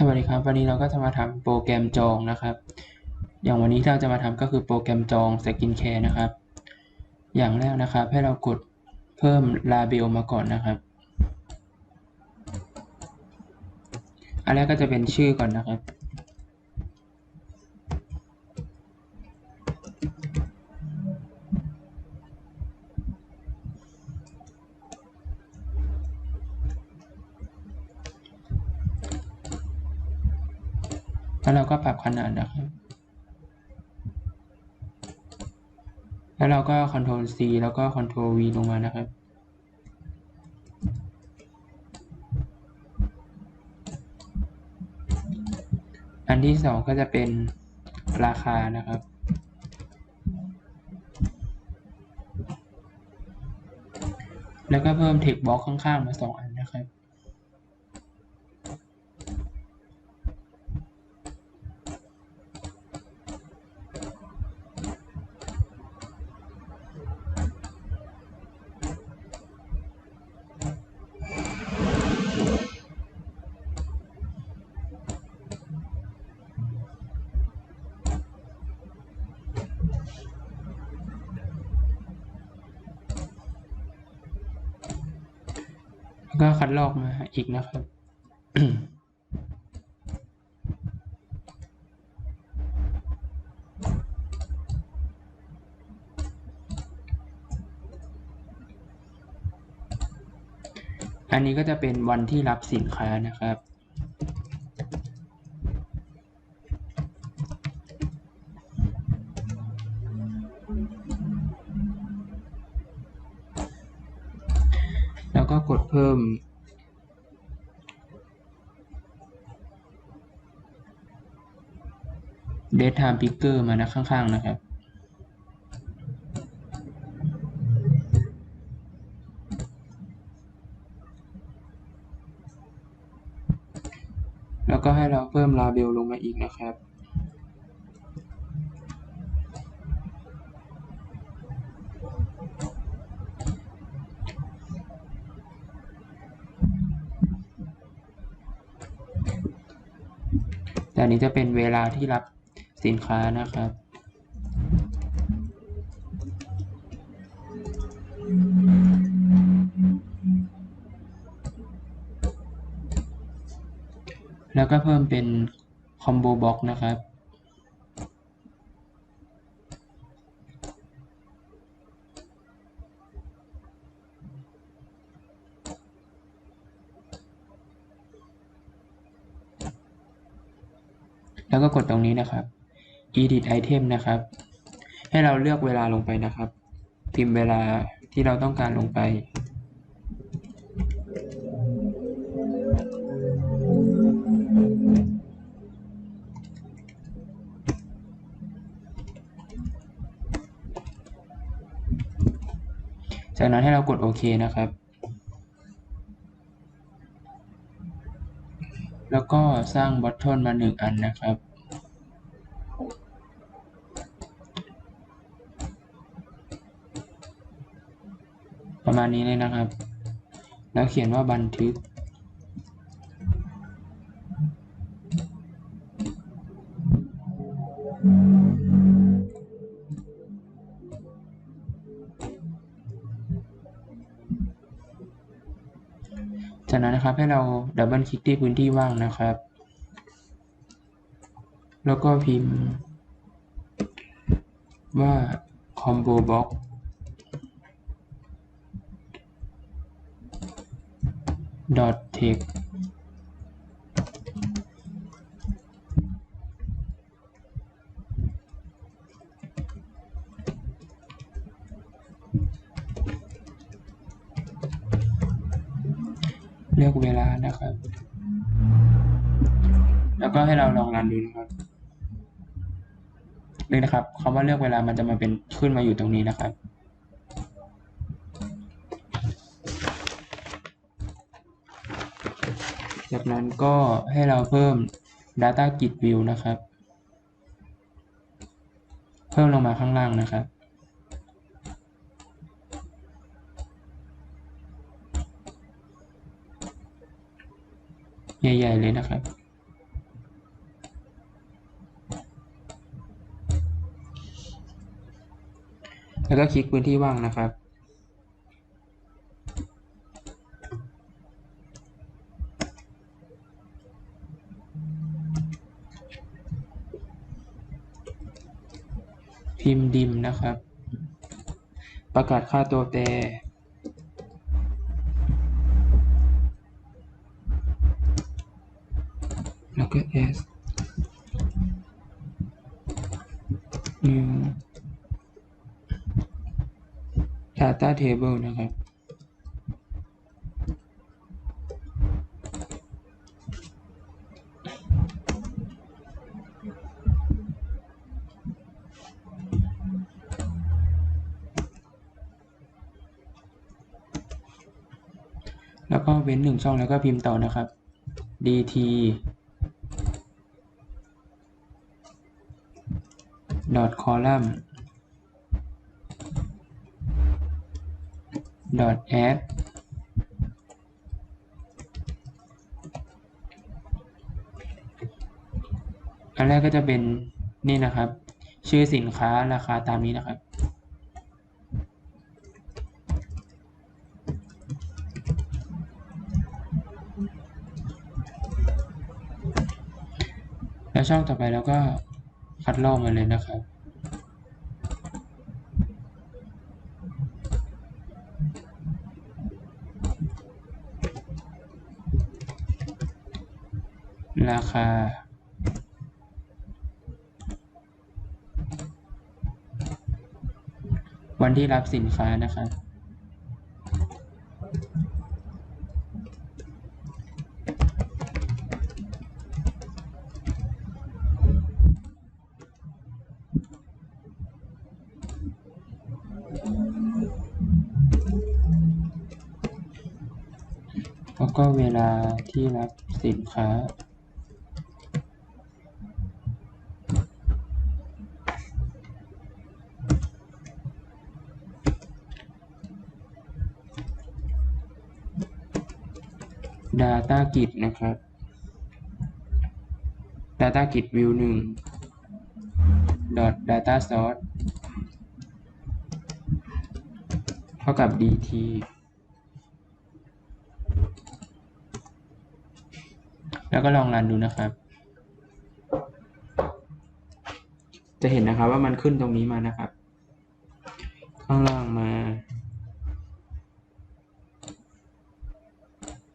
สวัสดีครับ วันนี้เราก็จะมาทำโปรแกรมจองนะครับ อย่างวันนี้ที่เราจะมาทำก็คือโปรแกรมจองสกินแคร์นะครับ อย่างแรกนะครับ ให้เรากดเพิ่มลาเบลมาก่อนนะครับ อันแรกก็จะเป็นชื่อก่อนนะครับ แล้วเราก็ปรับขนาดนะครับ แล้วเราก็ Ctrl C แล้วก็ Ctrl V ลงมานะครับ อันที่สองก็จะเป็นราคานะครับแล้วก็เพิ่ม text box ข้างๆ มาสองอัน ก็คัดลอกมาอีกนะครับอันนี้ก็จะเป็นวันที่รับสินค้านะครับ เพิ่ม date time picker มานะข้างๆนะครับ แล้วก็ให้เราเพิ่ม label ลงมาอีกนะครับ นนี้จะเป็นเวลาที่รับสินค้านะครับ แล้วก็เพิ่มเป็นคอมโบบ็อกนะครับ แล้วก็กดตรงนี้นะครับ edit item นะครับ ให้เราเลือกเวลาลงไปนะครับพิมพ์เวลาที่เราต้องการลงไป จากนั้นให้เรากดโอเคนะครับ แล้วก็สร้างบอททอนมาหนึ่งอันนะครับ ประมาณนี้เลยนะครับ แล้วเขียนว่าบันทึก จากนั้นนะครับให้เราดับเบิลคลิกที่พื้นที่ว่างนะครับ แล้วก็พิมพ์ว่า combo box dot text เลือกเวลานะครับ แล้วก็ให้เราลองรันดูนะครับนี่นะครับคำว่าเลือกเวลามันจะมาเป็นขึ้นมาอยู่ตรงนี้นะครับ จากนั้นก็ให้เราเพิ่ม Data Grid View นะครับ เพิ่มลงมาข้างล่างนะครับ ใหญ่ ๆ เลยนะครับแล้วก็คลิกพื้นที่ว่างนะครับ พิมพ์ดิมนะครับ ประกาศค่าตัวแปรแล้วก็ s new data table นะครับ แล้วก็เว้นหนึ่งช่องแล้วก็พิมพ์ต่อนะครับ dt dot column dot add อันแรกก็จะเป็นนี่นะครับ ชื่อสินค้าราคาตามนี้นะครับ ช่องต่อไปเราก็คัดลอกมาเลยนะครับ ราคาวันที่รับสินค้านะครับ ก็เวลาที่รับสินค้าดาต้ากิจนะครับดาต้ Data g i t view 1 data source เท่ากับ dt แล้วก็ลองรันดูนะครับ จะเห็นนะครับว่ามันขึ้นตรงนี้มานะครับ ข้างล่างมา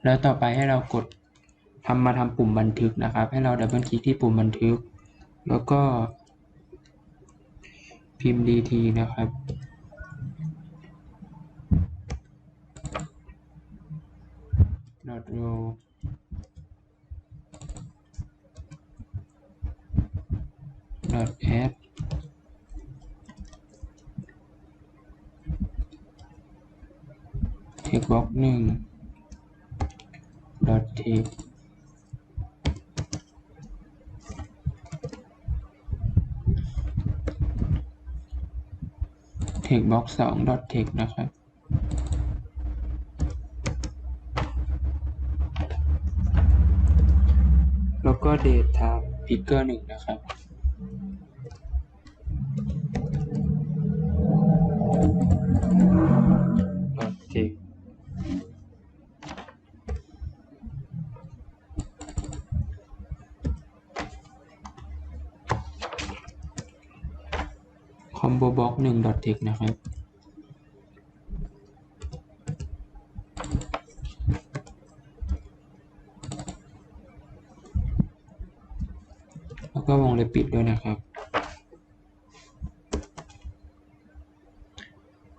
แล้วต่อไปให้เรากดทำมาทำปุ่มบันทึกนะครับ ให้เราดับเบิลคลิกที่ปุ่มบันทึก แล้วก็พิมพ์ dt นะครับ dot row dot add text box หนึ่ง dot text text box สอง dot text นะครับแล้วก็ date time picker หนึ่งนะครับ บหนึ่ง dot text นะครับ แล้วก็วงเล็บปิดด้วยนะครับ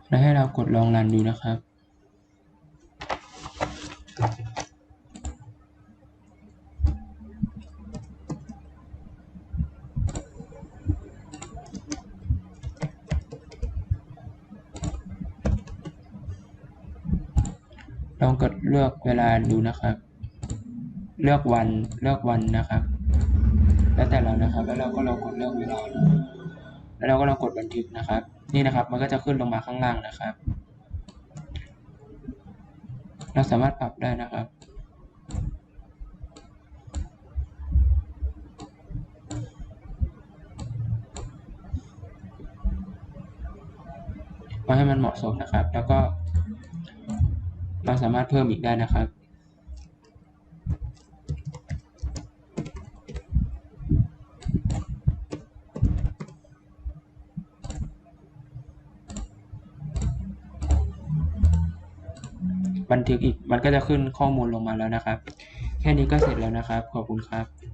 แล้วให้เรากดลองรันดูนะครับ ลองกดเลือกเวลาดูนะครับ เลือกวันเลือกวันนะครับ แล้วแต่เรานะครับ แล้วเราก็ลองกดเลือกเวลาดูแล้วเราก็ลองกดบันทึกนะครับ นี่นะครับ มันก็จะขึ้นลงมาข้างล่างนะครับ เราสามารถปรับได้นะครับก็ให้มันเหมาะสมนะครับ แล้วก็ เราสามารถเพิ่มอีกได้นะครับ บันทึกอีกมันก็จะขึ้นข้อมูลลงมาแล้วนะครับ แค่นี้ก็เสร็จแล้วนะครับ ขอบคุณครับ